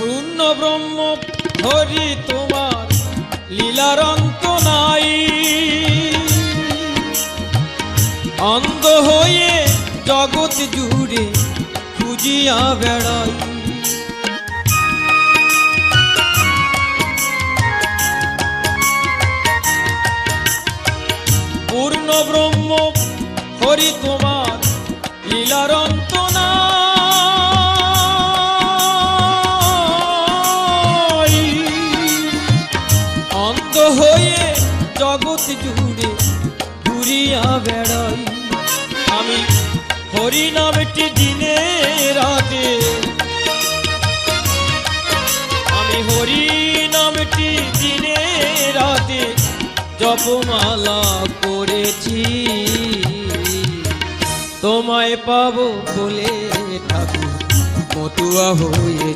পূর্ণ ব্রহ্ম হরি তোমার লীলার অন্ত নাই। অন্ধ হয়ে জগৎ জুড়ে খুঁজিয়া বেড়াই। পূর্ণ ব্রহ্ম হরি তোমার লীলার অন্ত জগৎ জুড়ে ঘুরিয়া বেড়াই। আমি হরি নামটি দিনে রাতে আমি হরি নামটি দিনে রাতে জপমালা করেছি। তোমায় পাবো বলে ঠাকুর, মতুয়া হয়ে